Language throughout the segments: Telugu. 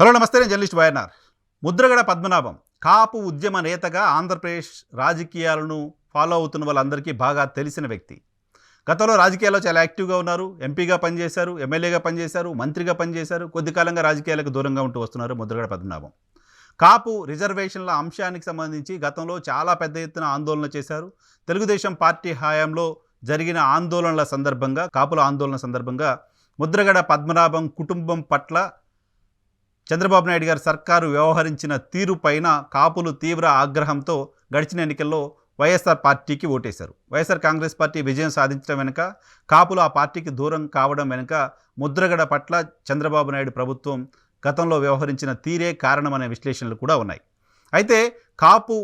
హలో నమస్తే నేను జర్నలిస్ట్ వైఎన్ఆర్. ముద్రగడ పద్మనాభం కాపు ఉద్యమ నేతగా ఆంధ్రప్రదేశ్ రాజకీయాలను ఫాలో అవుతున్న వాళ్ళందరికీ బాగా తెలిసిన వ్యక్తి. గతంలో రాజకీయాల్లో చాలా యాక్టివ్గా ఉన్నారు. ఎంపీగా పనిచేశారు ఎమ్మెల్యేగా పనిచేశారు మంత్రిగా పనిచేశారు. కొద్ది కాలంగా రాజకీయాలకు దూరంగా ఉంటూ వస్తున్నారు ముద్రగడ పద్మనాభం. కాపు రిజర్వేషన్ల అంశానికి సంబంధించి గతంలో చాలా పెద్ద ఎత్తున ఆందోళన చేశారు. తెలుగుదేశం పార్టీ హయాంలో జరిగిన ఆందోళనల సందర్భంగా కాపుల ఆందోళన సందర్భంగా ముద్రగడ పద్మనాభం కుటుంబం పట్ల చంద్రబాబు నాయుడు గారి సర్కారు వ్యవహరించిన తీరు పైన కాపులు తీవ్ర ఆగ్రహంతో గడిచిన ఎన్నికల్లో వైఎస్ఆర్ పార్టీకి ఓటేశారు. వైఎస్ఆర్ కాంగ్రెస్ పార్టీ విజయం సాధించడం వెనుక కాపులు ఆ పార్టీకి దూరం కావడం వెనుక ముద్రగడ పట్ల చంద్రబాబు నాయుడు ప్రభుత్వం గతంలో వ్యవహరించిన తీరే కారణమనే విశ్లేషణలు కూడా ఉన్నాయి. అయితే కాపు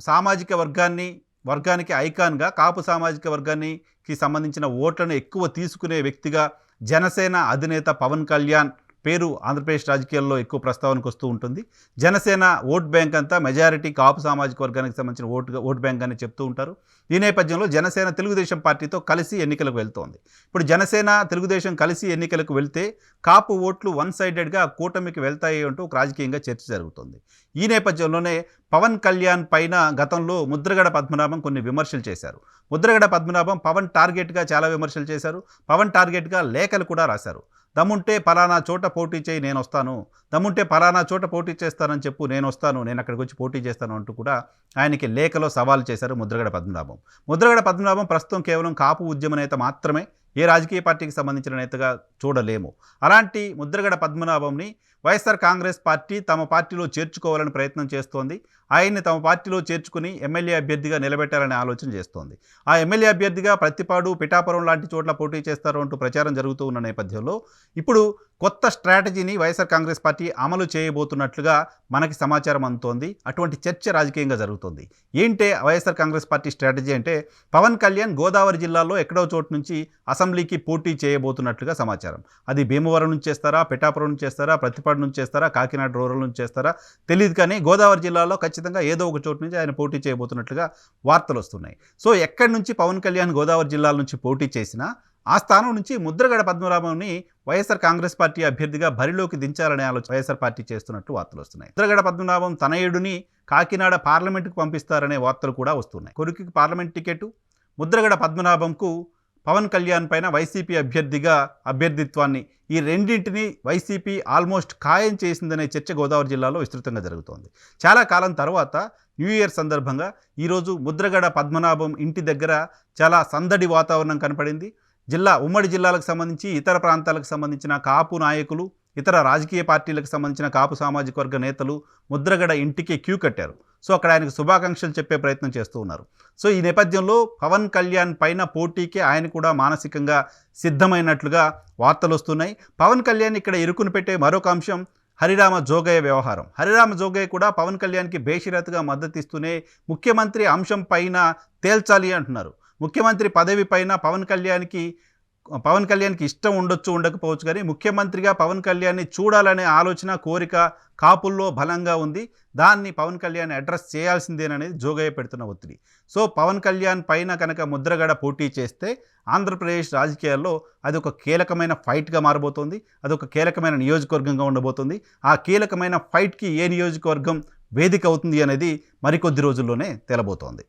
సామాజిక వర్గాన్ని వర్గానికి ఐకాన్గా కాపు సామాజిక వర్గానికి సంబంధించిన ఓట్లను ఎక్కువ తీసుకునే వ్యక్తిగా జనసేన అధినేత పవన్ కళ్యాణ్ పేరు ఆంధ్రప్రదేశ్ రాజకీయాల్లో ఎక్కువ ప్రస్తావనకు వస్తూ ఉంటుంది. జనసేన ఓట్ బ్యాంక్ అంతా మెజారిటీ కాపు సామాజిక వర్గానికి సంబంధించిన ఓటు ఓట్ బ్యాంక్ అని చెప్తూ ఉంటారు. ఈ నేపథ్యంలో జనసేన తెలుగుదేశం పార్టీతో కలిసి ఎన్నికలకు వెళ్తోంది. ఇప్పుడు జనసేన తెలుగుదేశం కలిసి ఎన్నికలకు వెళ్తే కాపు ఓట్లు వన్ సైడెడ్గా కూటమికి వెళ్తాయి అంటూ ఒక రాజకీయంగా చర్చ జరుగుతుంది. ఈ నేపథ్యంలోనే పవన్ కళ్యాణ్ పైన గతంలో ముద్రగడ పద్మనాభం కొన్ని విమర్శలు చేశారు. ముద్రగడ పద్మనాభం పవన్ టార్గెట్గా చాలా విమర్శలు చేశారు. పవన్ టార్గెట్గా లేఖలు కూడా రాశారు. దమ్ముంటే పలానా చోట పోటీ చేయి నేను వస్తాను. దమ్ముంటే పలానా చోట పోటీ చేస్తానని చెప్పు నేను వస్తాను. నేను అక్కడికి వచ్చి పోటీ చేస్తాను అంటూ కూడా ఆయనకి లేఖలో సవాల్ చేశారు ముద్రగడ పద్మనాభం. ముద్రగడ పద్మనాభం ప్రస్తుతం కేవలం కాపు ఉద్యమ నేత మాత్రమే ఏ రాజకీయ పార్టీకి సంబంధించిన నేతగా చూడలేము. అలాంటి ముద్రగడ పద్మనాభంని వైఎస్ఆర్ కాంగ్రెస్ పార్టీ తమ పార్టీలో చేర్చుకోవాలని ప్రయత్నం చేస్తోంది. ఆయన్ని తమ పార్టీలో చేర్చుకుని ఎమ్మెల్యే అభ్యర్థిగా నిలబెట్టాలనే ఆలోచన చేస్తోంది. ఆ ఎమ్మెల్యే అభ్యర్థిగా ప్రతిపాడు పిఠాపురం లాంటి చోట్ల పోటీ చేస్తారు అంటూ ప్రచారం జరుగుతూ ఉన్న నేపథ్యంలో ఇప్పుడు కొత్త స్ట్రాటజీని వైఎస్ఆర్ కాంగ్రెస్ పార్టీ అమలు చేయబోతున్నట్లుగా మనకి సమాచారం అందుతోంది. అటువంటి చర్చ రాజకీయంగా జరుగుతుంది. ఏంటే వైఎస్ఆర్ కాంగ్రెస్ పార్టీ స్ట్రాటజీ అంటే పవన్ కళ్యాణ్ గోదావరి జిల్లాలో ఎక్కడో చోటు నుంచి అసెంబ్లీకి పోటీ చేయబోతున్నట్లుగా సమాచారం. అది భీమవరం నుంచి చేస్తారా పిఠాపురం నుంచి చేస్తారా ప్రతిపాడు నుంచి చేస్తారా కాకినాడ రూరల్ నుంచి చేస్తారా? తెలియదు కానీ గోదావరి జిల్లాలో ఖచ్చితంగా ఏదో ఒక చోటు నుంచి ఆయన పోటీ చేయబోతున్నట్లుగా వార్తలు వస్తున్నాయి. సో ఎక్కడి నుంచి పవన్ కళ్యాణ్ గోదావరి జిల్లాల నుంచి పోటీ చేసినా ఆ స్థానం నుంచి ముద్రగడ పద్మనాభంని వైఎస్ఆర్ కాంగ్రెస్ పార్టీ అభ్యర్థిగా బరిలోకి దించాలనే ఆలోచన వైఎస్ఆర్ పార్టీ చేస్తున్నట్టు వార్తలు వస్తున్నాయి. ముద్రగడ పద్మనాభం తనయుడిని కాకినాడ పార్లమెంటుకు పంపిస్తారనే వార్తలు కూడా వస్తున్నాయి. కొడుకుకి పార్లమెంట్ టికెట్ ముద్రగడ పద్మనాభంకు పవన్ కళ్యాణ్ పైన వైసీపీ అభ్యర్థిగా అభ్యర్థిత్వాన్ని ఈ రెండింటిని వైసీపీ ఆల్మోస్ట్ ఖాయం చేసిందనే చర్చ గోదావరి జిల్లాలో విస్తృతంగా జరుగుతోంది. చాలా కాలం తర్వాత న్యూ ఇయర్ సందర్భంగా ఈరోజు ముద్రగడ పద్మనాభం ఇంటి దగ్గర చాలా సందడి వాతావరణం కనపడింది. జిల్లా ఉమ్మడి జిల్లాలకు సంబంధించి ఇతర ప్రాంతాలకు సంబంధించిన కాపు నాయకులు ఇతర రాజకీయ పార్టీలకు సంబంధించిన కాపు సామాజిక వర్గ నేతలు ముద్రగడ ఇంటికి క్యూ కట్టారు. సో అక్కడ ఆయనకు శుభాకాంక్షలు చెప్పే ప్రయత్నం చేస్తూ ఉన్నారు. సో ఈ నేపథ్యంలో పవన్ కళ్యాణ్ పైన పోటీకి ఆయన కూడా మానసికంగా సిద్ధమైనట్లుగా వార్తలు వస్తున్నాయి. పవన్ కళ్యాణ్ ఇక్కడ ఇరుకును పెట్టే మరొక అంశం హరిరామ జోగయ్య వ్యవహారం. హరిరామ జోగయ్య కూడా పవన్ కళ్యాణ్కి బేషరతుగా మద్దతు ఇస్తూనే ముఖ్యమంత్రి అంశం పైన తేల్చాలి అంటున్నారు. ముఖ్యమంత్రి పదవి పైన పవన్ కళ్యాణ్కి పవన్ కళ్యాణ్కి ఇష్టం ఉండొచ్చు ఉండకపోవచ్చు కానీ ముఖ్యమంత్రిగా పవన్ కళ్యాణ్ని చూడాలనే ఆలోచన కోరిక కాపుల్లో బలంగా ఉంది. దాన్ని పవన్ కళ్యాణ్ అడ్రస్ చేయాల్సిందేననేది జోగయ్య పెడుతున్న ఒత్తిడి. సో పవన్ కళ్యాణ్ పైన కనుక ముద్రగడ పోటీ చేస్తే ఆంధ్రప్రదేశ్ రాజకీయాల్లో అది ఒక కీలకమైన ఫైట్గా మారబోతోంది. అది ఒక కీలకమైన నియోజకవర్గంగా ఉండబోతుంది. ఆ కీలకమైన ఫైట్కి ఏ నియోజకవర్గం వేదిక అవుతుంది అనేది మరికొద్ది రోజుల్లోనే తెలబోతోంది.